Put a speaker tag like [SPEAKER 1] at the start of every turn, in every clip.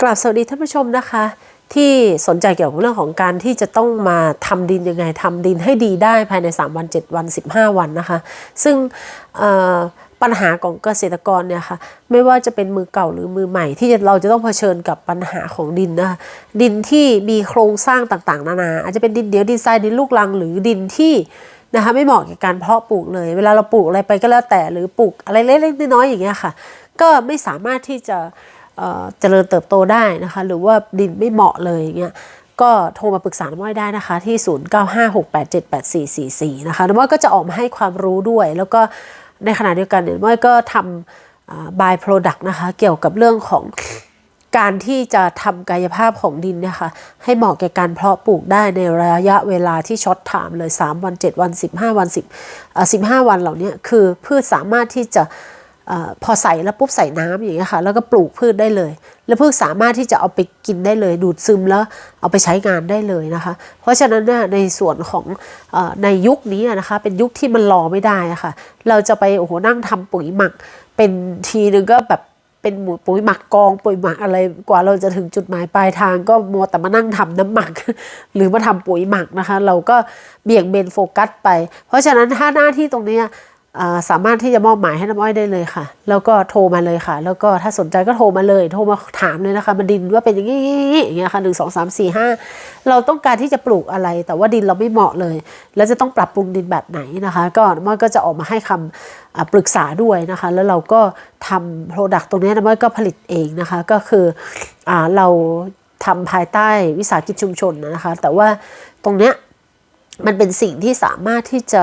[SPEAKER 1] กราบสวัสดีท่านผู้ชมนะคะ ที่สนใจเกี่ยวกับเรื่องของการที่จะต้องมาทำดินยังไงทำดินให้ดีได้ภายใน 3 วัน 7 วัน 15 วันนะคะ ซึ่งปัญหาของเกษตรกรเนี่ยค่ะไม่ว่าจะเป็นมือเก่าหรือมือใหม่ที่เราจะต้องเผชิญกับปัญหาของดินนะคะดินที่มีโครงสร้างต่างๆ นานา อาจจะเป็นดินเดียวดินทรายดินลูกรัง หรือดินที่นะคะไม่เหมาะกับการเพาะปลูกเลย เวลาเราปลูกอะไรไปก็แล้วแต่หรือปลูกอะไรเล็กๆน้อยๆอย่างเงี้ยค่ะ ก็ไม่สามารถที่จะ เอ่อเจริญเติบโตได้นะคะ หรือว่าดินไม่เหมาะเลยอย่างเงี้ยก็โทรมาปรึกษาน้ำอ้อยได้นะคะที่ 0956878444 นะคะน้ำอ้อยก็จะออกมาให้ความรู้ด้วย แล้วก็ในขณะเดียวกันเนี่ยน้ำอ้อยก็ทำบายโปรดักต์นะคะเกี่ยวกับเรื่องของการที่จะทำกายภาพของดินนี่ยค่ะให้เหมาะแก่การเพาะปลูกได้ในระยะเวลาที่ช็อตไทม์เลย 3 วัน 7 วัน 15 วัน10 15 วันเหล่านี้คือพืชสามารถที่จะเพอใส่แล้วปุ๊บใส่น้ำอย่างเงี้ยค่ะแล้วก็ปลูกพืชได้เลย แล้วพืชสามารถที่จะเอาไปกินได้เลย ดูดซึมแล้วเอาไปใช้งานได้เลยนะคะ เพราะฉะนั้นนในส่วนของอในยุคนี้นะคะเป็นยุคที่มันรอไม่ได้ะค่ะเราจะไปโอ้โหนั่งทำปุ๋ยหมัก เป็นทีนึงก็แบบเป็นหมูปุ๋ยหมักกองปุ๋ยหมักอะไรกว่าเราจะถึงจุดหมายปลายทางก็มัวแต่มานั่งทำน้ำหมัก หรือมาทำปุ๋ยหมักนะคะ เราก็เบี่ยงเบนโฟกัสไป เพราะฉะนั้นถ้าหน้าที่ตรงนี้ สามารถที่จะมอบหมายให้น้ำอ้อยได้เลยค่ะ แล้วก็โทรมาเลยค่ะ แล้วก็ถ้าสนใจก็โทรมาเลย โทรมาถามเลยนะคะ มันดินว่าเป็นอย่างนี้อย่างเงี้ยค่ะหนึ่งสองสามสี่ห้าเราต้องการที่จะปลูกอะไร แต่ว่าดินเราไม่เหมาะเลย แล้วจะต้องปรับปรุงดินแบบไหนนะคะ ก็น้ำอ้อยก็จะออกมาให้คำอ่าปรึกษาด้วยนะคะ แล้วเราก็ทำโปรดักต์ตรงนี้น้ำอ้อยก็ผลิตเองนะคะ ก็คืออเราทำภายใต้วิสาหกิจชุมชนนะคะ แต่ว่าตรงเนี้ยมันเป็นสิ่งที่สามารถที่จะ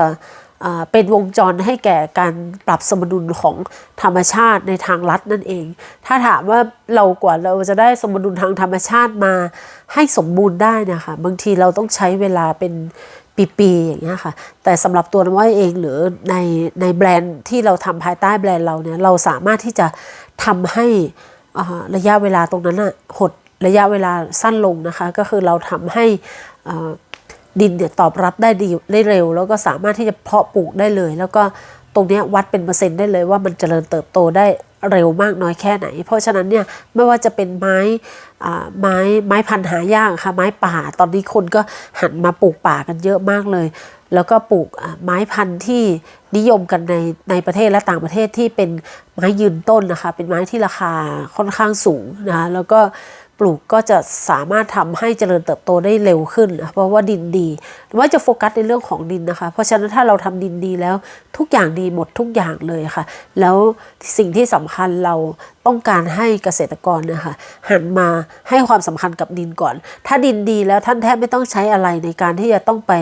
[SPEAKER 1] เป็นวงจรให้แก่การปรับสมดุลของธรรมชาติในทางลัดนั่นเอง ถ้าถามว่าเรากว่าเราจะได้สมดุลทางธรรมชาติมาให้สมบูรณ์ได้นะคะบางทีเราต้องใช้เวลาเป็นปีๆอย่างเงี้ยค่ะ แต่สำหรับตัวน้ำอ้อยเองหรือในในแบรนด์ที่เราทำภายใต้แบรนด์เราเนี่ยเราสามารถที่จะทำให้ระยะเวลาตรงนั้นอะหดระยะเวลาสั้นลงนะคะ ก็คือเราทำให้อ่า ดินเนี่ยตอบรับได้ดีได้เร็ว แล้วก็สามารถที่จะเพาะปลูกได้เลย แล้วก็ตรงนี้วัดเป็นเปอร์เซ็นต์ได้เลยว่ามันเจริญเติบโตได้เร็วมากน้อยแค่ไหน เพราะฉะนั้นเนี่ยไม่ว่าจะเป็นไม้อ่าไม้ไม้พันธุ์หายากค่ะไม้ป่า ตอนนี้คนก็หันมาปลูกป่ากันเยอะมากเลย แล้วก็ปลูกอ่าไม้พันธุ์ที่นิยมกันในในประเทศและต่างประเทศที่เป็นไม้ยืนต้นนะคะ เป็นไม้ที่ราคาค่อนข้างสูงนะะแล้วก็ ปลูกก็จะสามารถทำให้เจริญเติบโตได้เร็วขึ้นนะเพราะว่าดินดีว่าจะโฟกัสในเรื่องของดินนะคะ เพราะฉะนั้นถ้าเราทำดินดีแล้วทุกอย่างดีหมดทุกอย่างเลยค่ะ แล้วสิ่งที่สำคัญเราต้องการให้เกษตรกรนะคะหันมาให้ความสำคัญกับดินก่อน ถ้าดินดีแล้วท่านแทบไม่ต้องใช้อะไรในการที่จะต้องไป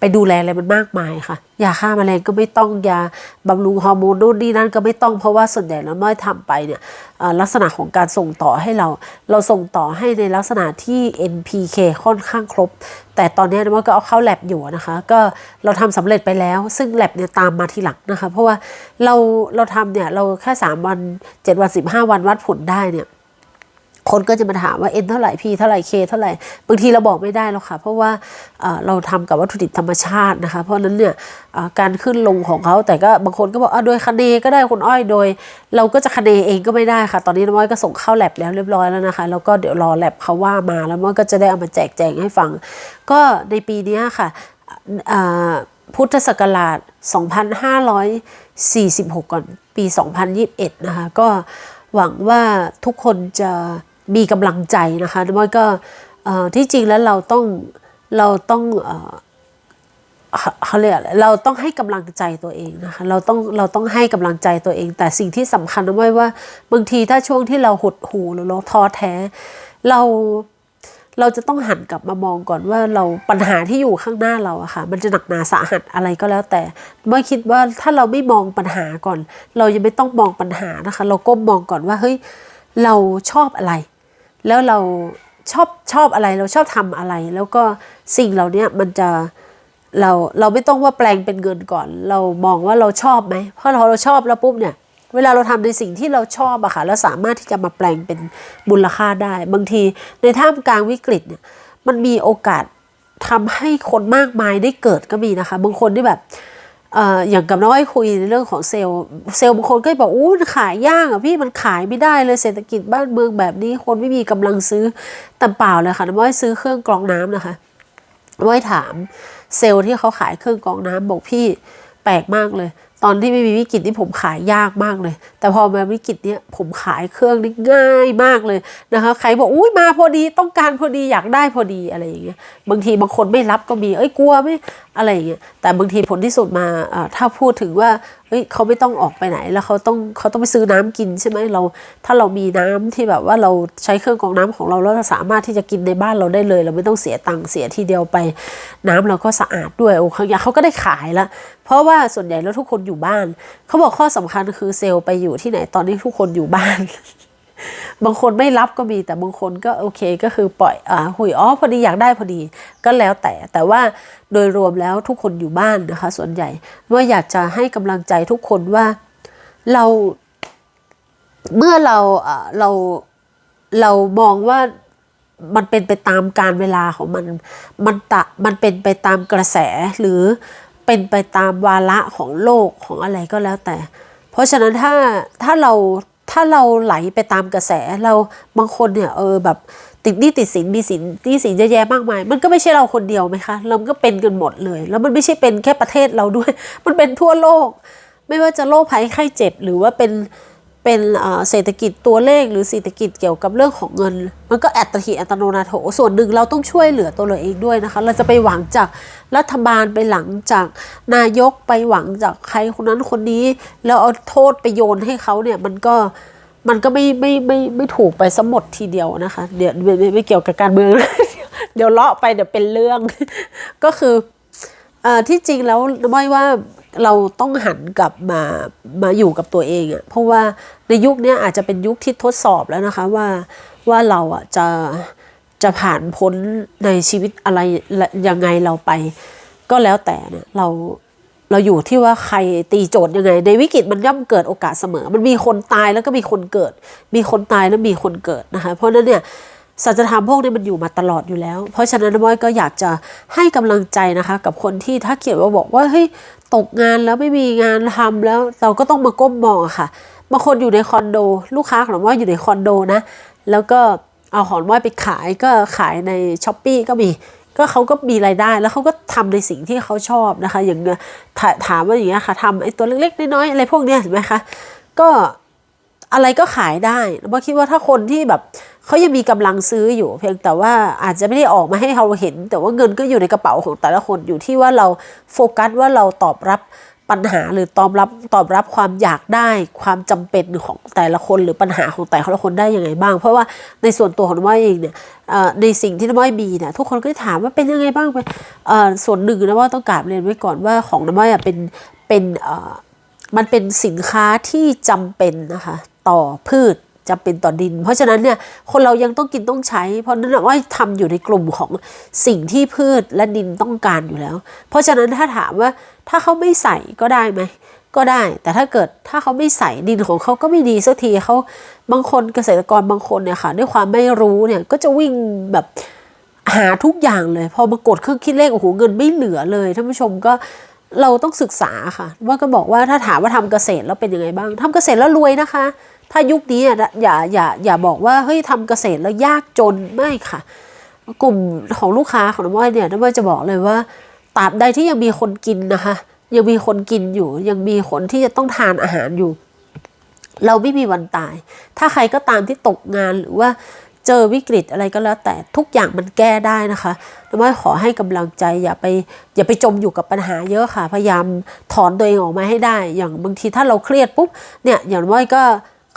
[SPEAKER 1] ไปดูแลอะไรมันมากมายค่ะยาฆ่าแมลงก็ไม่ต้องยาบำรุงฮอร์โมนนู่นนี่นั่นก็ไม่ต้องเพราะว่าส่วนใหญ่แล้วน้อทำไปเนี่ยลักษณะของการส่งต่อให้เรา เราส่งต่อให้ในลักษณะที่ NPK ค่อนข้างครบ แต่ตอนนี้น้อยก็เอาเข้าแลบอยู่นะคะ ก็เราทำสำเร็จไปแล้ว ซึ่งแลบเนี่ยตามมาทีหลังนะคะ เพราะว่าเราเราทำเนี่ยเราแค่ 3 วัน 7 วัน 15 วันวัดผลได้เนี่ย คนก็จะมาถามว่า N เท่าไหร่ P เท่าไหร่ K เท่าไหร่ บางทีเราบอกไม่ได้หรอกค่ะ เพราะว่าเราทำกับวัตถุดิบธรรมชาตินะคะ เพราะนั้นเนี่ยการขึ้นลงของเขาแต่ก็บางคนก็บอกอะโดยคะเนก็ได้คุณอ้อยโดย เราก็จะคะเนเองก็ไม่ได้ค่ะ ตอนนี้น้ำอ้อยก็ส่งเข้าแลบแล้วเรียบร้อยแล้วนะคะ แล้วก็เดี๋ยวรอแลบเขาว่ามาแล้วมันก็จะได้เอามาแจกแจงให้ฟัง ก็ในปีนี้ค่ะพุทธศักราช 2546 ก่อนปี 2021 นะคะ ก็หวังว่าทุกคนจะ มีกำลังใจนะคะน้อยก็ที่จริงแล้วเราต้องเราต้องเขาเรียกเราต้องให้กำลังใจตัวเองนะคะเราต้องเราต้องให้กำลังใจตัวเอง แต่สิ่งที่สำคัญนะไม่ว่าบางทีถ้าช่วงที่เราหดหูหรือเราท้อแท้ เราเราจะต้องหันกลับมามองก่อนว่าเราปัญหาที่อยู่ข้างหน้าเราอะค่ะ มันจะหนักหนาสาหัสอะไรก็แล้ว แต่เมื่อคิดว่าถ้าเราไม่มองปัญหาก่อน เรายังไม่ต้องมองปัญหานะคะ เราก้มมองก่อนว่าเฮ้ยเราชอบอะไร แล้วเราชอบชอบอะไรเราชอบทำอะไร แล้วก็สิ่งเหล่านี้มันจะเราเราไม่ต้องว่าแปลงเป็นเงินก่อน เรามองว่าเราชอบไหมเพราะเราเราชอบแล้วปุ๊บเนี่ย เวลาเราทำในสิ่งที่เราชอบอะค่ะแล้วสามารถที่จะมาแปลงเป็นมูลค่าได้ บางทีในท่ามกลางวิกฤตเนี่ยมันมีโอกาสทำให้คนมากมายได้เกิดก็มีนะคะ บางคนที่แบบ อย่างกับน้อยคุยในเรื่องของเซลล์เซลล์บางคนก็บอกอู้ขายยากอะพี่มันขายไม่ได้เลยเศรษฐกิจบ้านเมืองแบบนี้ คนไม่มีกำลังซื้อแต่เปล่าเลยค่ะน้อยซื้อเครื่องกรองน้ำนะคะน้อยถามเซลล์ที่เขาขายเครื่องกรองน้ำบอกพี่แปลกมากเลย ตอนที่ไม่มีวิกฤตที่ผมขายยากมากเลย แต่พอมาวิกฤตเนี้ยผมขายเครื่องนี่ง่ายมากเลยนะคะใครบอกอุ้ยมาพอดีต้องการพอดีอยากได้พอดีอะไรอย่างเงี้ยบางทีบางคนไม่รับก็มีเอ้ยกลัวไม่อะไรอย่างเงี้ยแต่บางทีผลที่สุดมาอ่าถ้าพูดถึงว่าเฮ้ยเขาไม่ต้องออกไปไหน แล้วเขาต้องเขาต้องไปซื้อน้ำกินใช่ไหมเรา ถ้าเรามีน้ำที่แบบว่าเราใช้เครื่องกรองน้ำของเราแล้วเราสามารถที่จะกินในบ้านเราได้เลย เราไม่ต้องเสียตังค์เสียทีเดียวไป น้ำเราก็สะอาดด้วยโอ้เขาเขาก็ได้ขายละเพราะว่าส่วนใหญ่แล้วทุกคนอยู่บ้าน เขาบอกข้อสำคัญคือเซลล์ไปอยู่ที่ไหนตอนนี้ทุกคนอยู่บ้าน บางคนไม่รับก็มีแต่บางคนก็โอเคก็คือปล่อยอ่าหุยอ๋อพอดีอยากได้พอดีก็แล้วแต่แต่ว่าโดยรวมแล้วทุกคนอยู่บ้านนะคะ ส่วนใหญ่ว่าอยากจะให้กำลังใจทุกคนว่าเรา เมื่อเราอ่อเราเรามองว่ามันเป็นไปตามการเวลาของมัน มันตะมันเป็นไปตามกระแสหรือเป็นไปตามวาระของโลกของอะไรก็แล้วแต่ เพราะฉะนั้นถ้าถ้าเรา ถ้าเราไหลไปตามกระแสเราบางคนเนี่ยเออแบบติดหนี้ติดสินมีสินหนี้สินเยอะแยะมากมาย มันก็ไม่ใช่เราคนเดียวไหมคะเราก็เป็นกันหมดเลย แล้วมันไม่ใช่เป็นแค่ประเทศเราด้วย มันเป็นทั่วโลก ไม่ว่าจะโรคภัยไข้เจ็บหรือว่าเป็น เป็นเศรษฐกิจตัวเลขหรือเศรษฐกิจเกี่ยวกับเรื่องของเงิน มันก็อัตถิอัตโนนาโถส่วนหนึ่งเราต้องช่วยเหลือตัวเราเองด้วยนะคะ เราจะไปหวังจากรัฐบาลไปหลังจากนายกไปหวังจากใครคนนั้นคนนี้ แล้วเอาโทษไปโยนให้เขาเนี่ยมันก็มันก็ไม่ไม่ไม่ไม่ถูกไปสมดทีเดียวนะคะ เดี๋ยวไม่ไม่ไม่เกี่ยวกับการเมือง เดี๋ยวเลาะไปเดี๋ยวเป็นเรื่อง ก็คืออที่จริงแล้วไม่ว่า เราต้องหันกลับมามาอยู่กับตัวเองอะ่ะเพราะว่าในยุคนี้อาจจะเป็นยุคที่ทดสอบแล้วนะคะว่าว่าเราอะจะจะผ่านพ้นในชีวิตอะไรยังไงเราไป ก็แล้วแต่เนี่ยเราเราอยู่ที่ว่าใครตีโจทย์ยังไง ในวิกฤตมันย่อมเกิดโอกาสเสมอ มันมีคนตายแล้วก็มีคนเกิด มีคนตายแล้วมีคนเกิดนะคะเพราะฉะนั้นเนี่ย สัจธรรมพวกนี้มันอยู่มาตลอดอยู่แล้ว เพราะฉะนั้นน้อยก็อยากจะให้กำลังใจนะคะ กับคนที่ถ้าเขียนว่าบอกว่าเฮ้ยตกงานแล้วไม่มีงานทำแล้วเราก็ต้องมาก้มมองค่ะบางคนอยู่ในคอนโด ลูกค้าของน้อยอยู่ในคอนโดนะ แล้วก็เอาของน้อยไปขายก็ขายในช้อปปีก็มีก็เขาก็มีรายได้แล้วเขาก็ทำในสิ่งที่เขาชอบนะคะ อย่างถาถามว่าอย่างเงี้ยค่ะทำไอ้ตัวเล็กๆน้อยๆอะไรพวกเนี้ยเห็นไหมคะก็อะไรก็ขายได้แล้วคิดว่าถ้าคนที่แบบ เขายังมีกำลังซื้ออยู่ เพียงแต่ว่าอาจจะไม่ได้ออกมาให้เราเห็น แต่ว่าเงินก็อยู่ในกระเป๋าของแต่ละคนอยู่ที่ว่าเราโฟกัสว่าเราตอบรับปัญหาหรือตอบรับตอบรับความอยากได้ความจำเป็นของแต่ละคนหรือปัญหาของแต่ละคนได้ยังไงบ้าง เพราะว่าในส่วนตัวของน้ำอ้อยเองเนี่ยในสิ่งที่น้ำอ้อยมีเนี่ยทุกคนก็ถามว่าเป็นยังไงบ้างเป็นเอ่อส่วนหนึ่งนะว่าต้องกราบเรียนไว้ก่อนว่าของน้ำอ้อยเป็นเป็นมันเป็นสินค้าที่จำเป็นนะคะต่อพืช จำเป็นต่อดิน เพราะฉะนั้นเนี่ยคนเรายังต้องกินต้องใช้ เพราะนั้นว่าทำอยู่ในกลุ่มของสิ่งที่พืชและดินต้องการอยู่แล้ว เพราะฉะนั้นถ้าถามว่าถ้าเขาไม่ใส่ก็ได้ไหมก็ได้ แต่ถ้าเกิดถ้าเขาไม่ใส่ดินของเขาก็ไม่ดีสักทีเขาบางคนเกษตรกรบางคนเนี่ยค่ะด้วยความไม่รู้เนี่ยก็จะวิ่งแบบหาทุกอย่างเลย พอมากดเครื่องคิดเลขโอ้โหเงินไม่เหลือเลยท่านผู้ชมก็เราต้องศึกษาค่ะ ว่าก็บอกว่าถ้าถามว่าทำเกษตรแล้วเป็นยังไงบ้างทำเกษตรแล้วรวยนะคะ ถ้ายุคนี้อะอย่าอย่าอย่าบอกว่าเฮ้ยทำเกษตรแล้วยากจนไม่ค่ะ กลุ่มของลูกค้าของน้ำอ้อยเนี่ยน้ำอ้อยจะบอกเลยว่าตราบใดที่ยังมีคนกินนะคะ ยังมีคนกินอยู่ ยังมีคนที่จะต้องทานอาหารอยู่ เราไม่มีวันตาย ถ้าใครก็ตามที่ตกงานหรือว่าเจอวิกฤตอะไรก็แล้ว แต่ทุกอย่างมันแก้ได้นะคะน้ำว่าขอให้กำลังใจอย่าไปอย่าไปจมอยู่กับปัญหาเยอะค่ะ พยายามถอนตัวเองออกมาให้ได้ อย่างบางทีถ้าเราเครียดปุ๊บเนี่ยอย่างว่าก็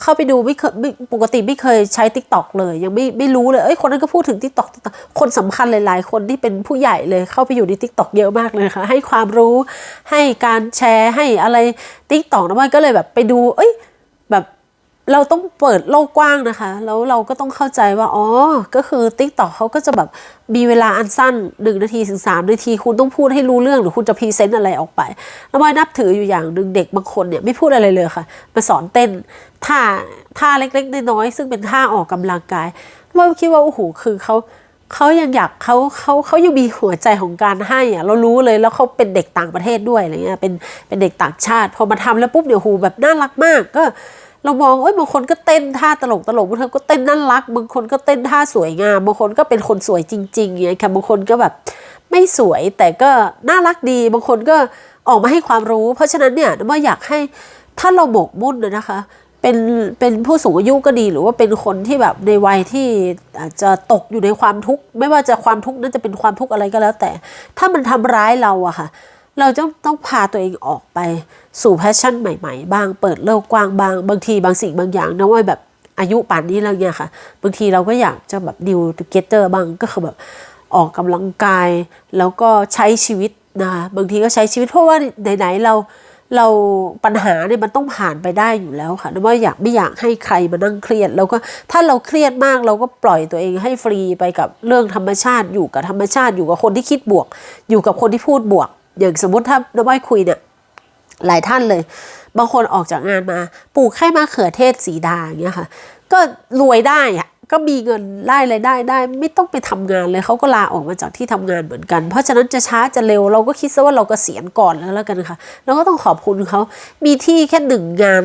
[SPEAKER 1] เข้าไปดูไม่เคยปกติไม่เคยใช้ t ิ k t o k เลย ยังไม่ไม่รู้เลยเอ้ยคนนั้นก็พูดถึง t ิ k t o k คนสำคัญหลาย ๆ คนที่เป็นผู้ใหญ่เลยเข้าไปอยู่ใน t ิ k t o k เยอะมากเลยค่ะให้ความรู้ให้การแชร์ให้อะไร t ิ k t o k นะว่าก็เลยแบบไปดู เอ้ยแบบเราต้องเปิดโลกกว้างนะคะ แล้วเราก็ต้องเข้าใจว่า อ๋อ ก็คือ t ิ k t o k เขาก็จะแบบมีเวลาอันสั้นหนึ่งนาทีถึงสามนาที คุณต้องพูดให้รู้เรื่องหรือคุณจะพรีเซนต์อะไรออกไป แล้วมอยนับถืออยู่อย่างหนึ่งเด็กบางคนเนี่ยไม่พูดอะไรเลยค่ะ มาสอนเต้น ท่าท่าเล็กๆน้อยๆซึ่งเป็นท่าออกกำลังกายมอยคิดว่าโอ้โหคือเขาเขายังอยากเขาเขาเขายังมีหัวใจของการให้อะเรารู้เลยแล้วเขาเป็นเด็กต่างประเทศด้วยอะไรเงี้ยเป็นเป็นเด็กต่างชาติ พอมาทำแล้วปุ๊บเดี๋ยวหูแบบน่ารักมากก็เรามองเอ้ยบางคนก็เต้นท่าตลกตลกบางคนก็เต้นน่ารักบางคนก็เต้นท่าสวยงามบางคนก็เป็นคนสวยจริงๆไงเงี้ยค่ะบางคนก็แบบไม่สวยแต่ก็น่ารักดี บางคนก็ออกมาให้ความรู้ เพราะฉะนั้นเนี่ยว่าอยากให้ถ้าเราหมกมุ่นนะคะ เป็นเป็นผู้สูงอายุก็ดีหรือว่าเป็นคนที่แบบในวัยที่อาจจะตกอยู่ในความทุกข์ไม่ว่าจะความทุกข์นั้นจะเป็นความทุกข์อะไรก็แล้ว แต่ ถ้ามันทำร้ายเราอะค่ะ เราต้องต้องพาตัวเองออกไปสู่แพชชั่นใหม่ ๆ บ้างเปิดโลกกว้างบ้างบางทีบางสิ่งบางอย่างนะว่าแบบอายุป่านนี้แล้วเนี่ยค่ะ บางทีเราก็อยากจะแบบดิวทูเกเตอร์บ้างก็คือแบบออกกำลังกาย แล้วก็ใช้ชีวิตนะคะบางทีก็ใช้ชีวิตเพราะว่าไหนๆเรา เราปัญหาเนี่ยมันต้องผ่านไปได้อยู่แล้วค่ะว่าอยากไม่อยากให้ใครมานั่งเครียดแล้วก็ถ้าเราเครียดมากเราก็ปล่อยตัวเองให้ฟรีไปกับเรื่องธรรมชาติอยู่กับธรรมชาติอยู่กับคนที่คิดบวก อยู่กับคนที่พูดบวก อย่างสมมติถ้าน้องอ้อยคุยเนี่ยหลายท่านเลย บางคนออกจากงานมาปลูกแค่มะเขือเทศสีดาอย่างเงี้ยค่ะ ก็รวยได้อะ ก็มีเงินได้รายได้ได้ ไม่ต้องไปทำงานเลยเขาก็ลาออกมาจากที่ทำงานเหมือนกัน เพราะฉะนั้นจะช้าจะเร็วเราก็คิดซะว่าเรากเกษียณก่อนแล้วแล้วกันค่ะเราก็ต้องขอบคุณเขา มีที่แค่หนึ่งงาน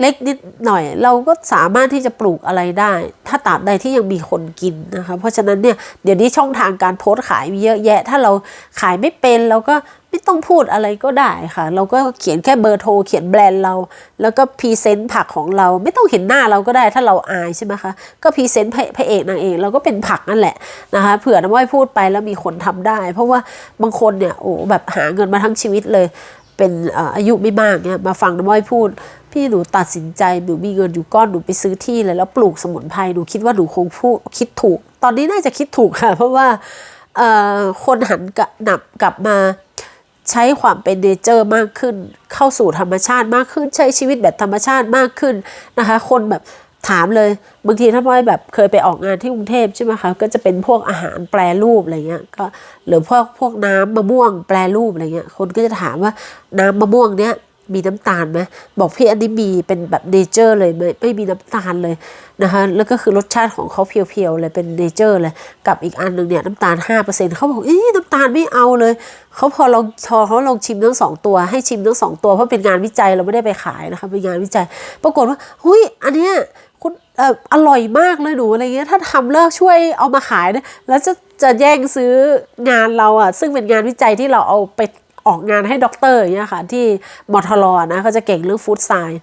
[SPEAKER 1] เล็กนิดหน่อย เราก็สามารถที่จะปลูกอะไรได้ ถ้าตราบใดที่ยังมีคนกินนะคะเพราะฉะนั้นเนี่ยเดี๋ยวนี้ช่องทางการโพสต์ขายมีเยอะแยะ ถ้าเราขายไม่เป็นเราก็ ไม่ต้องพูดอะไรก็ได้ค่ะ เราก็เขียนแค่เบอร์โทรเขียนแบรนด์เรา แล้วก็พรีเซนต์ผักของเรา ไม่ต้องเห็นหน้าเราก็ได้ถ้าเราอายใช่ไหมคะ ก็พรีเซนต์พระเอกนางเอกเราก็เป็นผักนั่นแหละนะคะ เผื่อน้ำอ้อยพูดไปแล้วมีคนทำได้ เพราะว่าบางคนเนี่ยโอ้แบบหาเงินมาทั้งชีวิตเลยเป็นอายุไม่มากเนี่ยมาฟังน้ำอ้อยพูด พี่หนูตัดสินใจหนูมีเงินอยู่ก้อนหนูไปซื้อที่เลยแล้วปลูกสมุนไพรหนูคิดว่าหนูคงพูดคิดถูก ตอนนี้น่าจะคิดถูกค่ะ เพราะว่าคนหันกลับนับกลับมา ใช้ความเป็นเนเจอร์มากขึ้น เข้าสู่ธรรมชาติมากขึ้น ใช้ชีวิตแบบธรรมชาติมากขึ้นนะคะ คนแบบถามเลยบางทีถ้าพ่อยแบบเคยไปออกงานที่กรุงเทพใช่ไหมคะก็จะเป็นพวกอาหารแปรรูปอะไรเงี้ยก็หรือพวกพวกน้ำมะม่วงแปรรูปอะไรเงี้ยคนก็จะถามว่าน้ำมะม่วงเนี้ย มีน้ำตาลไหมบอกพี่อันนี้มีเป็นแบบเนเจอร์เลยไม่ไม่มีน้ำตาลเลยนะคะแล้วก็คือรสชาติของเขาเพียวๆเลยเป็นเนเจอร์เลยกับอีกอันหนึ่งเนี่ยน้ำตาล5%เขาบอกอ๊ะน้ำตาลไม่เอาเลยเขาพอลองพอเขาลองชิมทั้งสองตัวให้ชิมทั้งสองตัวเพราะเป็นงานวิจัยเราไม่ได้ไปขายนะคะเป็นงานวิจัย ปรากฏว่าหุยอันเนี้ยคุณออร่อยมากเลยหนูอะไรเงี้ยถ้าทำเลิกช่วยเอามาขายนะแล้วจะจะแย่งซื้องานเราอะซึ่งเป็นงานวิจัยที่เราเอาไป ออกงานให้ด็อกเตอร์อย่างเงี้ยค่ะ ที่มอทลอนะเขาจะเก่งเรื่องฟู้ดไซน์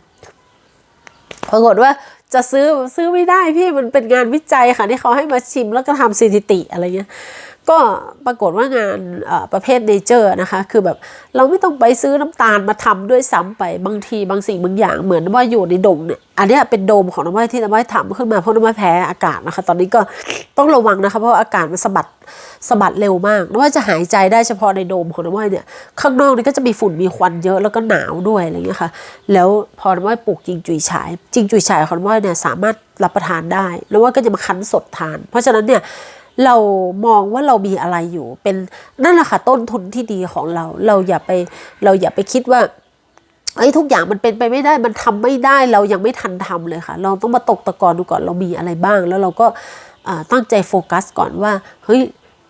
[SPEAKER 1] ปรากฏว่าจะซื้อซื้อไม่ได้พี่มันเป็นงานวิจัยค่ะที่เขาให้มาชิมแล้วก็ทำสถิติอะไรเงี้ย ก็ปรากฏว่างานประเภทเนเจอร์นะคะ คือแบบเราไม่ต้องไปซื้อน้ำตาลมาทำด้วยซ้ำไปบางทีบางสิ่งบางอย่างเหมือนว่าอยู่ในดงเนี่ยอันนี้เป็นโดมของน้ำไม้ที่น้ำไม้ทำขึ้นมาเพราะน้ำไม้แพ้อากาศนะคะ ตอนนี้ก็ต้องระวังนะคะเพราะอากาศมันสะบัดสะบัดเร็วมากน้ำไม้จะหายใจได้เฉพาะในโดมของน้ำไม้เนี่ยข้างนอกนี่ก็จะมีฝุ่นมีควันเยอะแล้วก็หนาวด้วยอะไรเงี้ยค่ะแล้วพอน้ำไม้ปลูกจิงจุยฉายจิงจุยฉายของน้ำไม้เนี่ยสามารถรับประทานได้แล้วว่าก็จะมาคั้นสดทาน เพราะฉะนั้นเนี่ย เรามองว่าเรามีอะไรอยู่ เป็นนั่นแหละค่ะต้นทุนที่ดีของเรา เราอย่าไปเราอย่าไปคิดว่าไอ้ทุกอย่างมันเป็นไปไม่ได้มันทำไม่ได้เรายังไม่ทันทำเลยค่ะ เราต้องมาตกตะกอนดูก่อนเรามีอะไรบ้าง แล้วเราก็ตั้งใจโฟกัสก่อนว่าเฮ้ย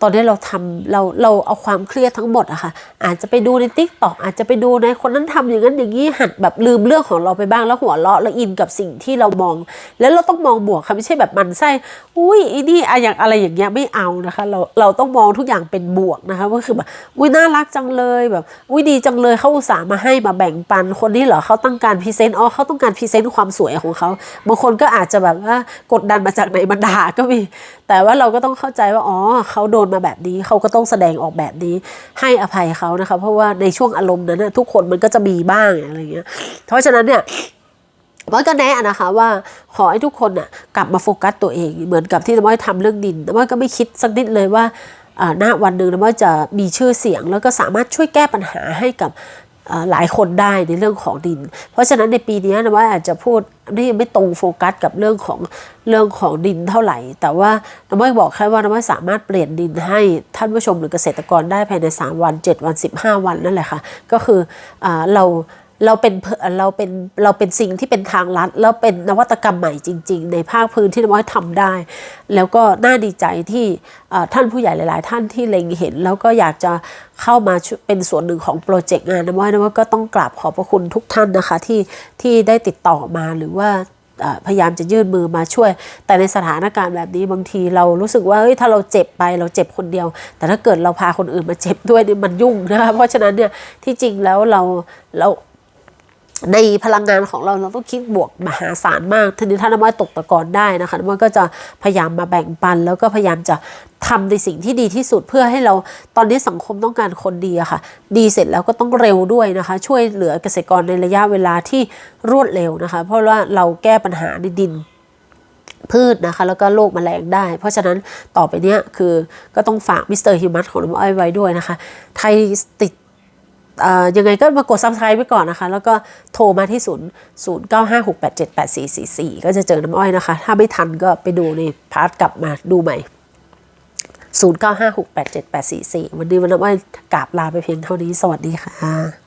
[SPEAKER 1] ตอนนี้เราทำเราเราเอาความเครียดทั้งหมดอะค่ะ อาจจะไปดูในทิกตอกอาจจะไปดูในคนนั้นทำอย่างนั้นอย่างนี้หัดแบบลืมเรื่องของเราไปบ้างแล้วหัวเราะแล้วอินกับสิ่งที่เรามอง แล้วเราต้องมองบวกค่ะไม่ใช่แบบมันไส้อุ้ยอ้นี่อะอย่างอะไรอย่างเงี้ยไม่เอานะคะ เราเราต้องมองทุกอย่างเป็นบวกนะคะก็คือแบบอุ้ยน่ารักจังเลยแบบอุ้ยดีจังเลยเขาอุตส่าห์มาให้มาแบ่งปันคนนี้เหรอเขาต้องการพรีเซนต์อ๋อเขาต้องการพรีเซนต์ความสวยของเขาบางคนก็อาจจะแบบว่ากดดันมาจากไหนบรรดาก็มีแต่ว่าเราก็ต้องเข้าใจว่าอ๋อเขาโดนมาแบบนี้ เขาก็ต้องแสดงออกแบบนี้ให้อภัยเขานะคะ เพราะว่าในช่วงอารมณ์นั้นทุกคนมันก็จะมีบ้างอะไรเงี้ย เพราะฉะนั้นเนี่ยว่าก็แนะนะคะว่าขอให้ทุกคนน่ะกลับมาโฟกัสตัวเองเหมือนกับที่น้ำว่าทำเรื่องดินน้ำว่าก็ไม่คิดสักนิดเลยว่าหน้าวันหนึ่งน้ำว่าจะมีชื่อเสียงแล้วก็สามารถช่วยแก้ปัญหาให้กับ หลายคนได้ในเรื่องของดิน เพราะฉะนั้นในปีนี้นะว่าอาจจะพูดนี่ไม่ตรงโฟกัสกับเรื่องของเรื่องของดินเท่าไหร่ แต่ว่าน้ำไม่บอกแค่ว่าน้ำไม่สามารถเปลี่ยนดินให้ท่านผู้ชมหรือเกษตรกรได้ภายใน 3 วัน 7 วัน 15 วันนั่นแหละค่ะ ก็คืออเรา เราเป็นเพเราเป็นเราเป็นสิ่งที่เป็นทางลัดแล้วเป็นนวัตกรรมใหม่จริง ๆ ในภาคพื้นที่น้อยทำได้ แล้วก็น่าดีใจที่ท่านผู้ใหญ่หลาย ๆ ท่านที่เล็งเห็น แล้วก็อยากจะเข้ามาเป็นส่วนหนึ่งของโปรเจกต์งานน้ำอ้อยน้อยก็ต้องกราบขอบพระคุณทุกท่านนะคะที่ที่ได้ติดต่อมาหรือว่าพยายามจะยื่นมือมาช่วย แต่ในสถานการณ์แบบนี้บางทีเรารู้สึกว่าเฮ้ยถ้าเราเจ็บไปเราเจ็บคนเดียว แต่ถ้าเกิดเราพาคนอื่นมาเจ็บด้วยนี่มันยุ่งนะคะเพราะฉะนั้นเนี่ยที่จริงแล้วเราเรา ในพลังงานของเราเราต้องคิดบวกมหาศาลมากทีนี้ถ้าน้ำมันตกตะกอนได้นะคะน้ำมันก็จะพยายามมาแบ่งปัน แล้วก็พยายามจะทำในสิ่งที่ดีที่สุดเพื่อให้เราตอนนี้สังคมต้องการคนดีอะค่ะ ดีเสร็จแล้วก็ต้องเร็วด้วยนะคะ ช่วยเหลือเกษตรกรในระยะเวลาที่รวดเร็วนะคะ เพราะว่าเราแก้ปัญหาในดินพืชนะคะ แล้วก็โรคแมลงได้ เพราะฉะนั้นต่อไปเนี้ยคือก็ต้องฝากมิสเตอร์ฮิวมัสของน้ำอ้อยไว้ด้วยนะคะใครติด ยังไงก็มากดซับสไคร b e ไว้ก่อนนะคะ แล้วก็โทรมาที่0 0 9 5 6 8 7 8 4 4 4ก็จะเจอน้ำอ้อยนะคะ ถ้าไม่ทันก็ไปดูในพาร์ทกลับมาดูใหม่0 9 5 6 8 7 8 4 4วันนี้วันน้ำอ้อยกราบลาไปเพียงเท่านี้ สวัสดีค่ะ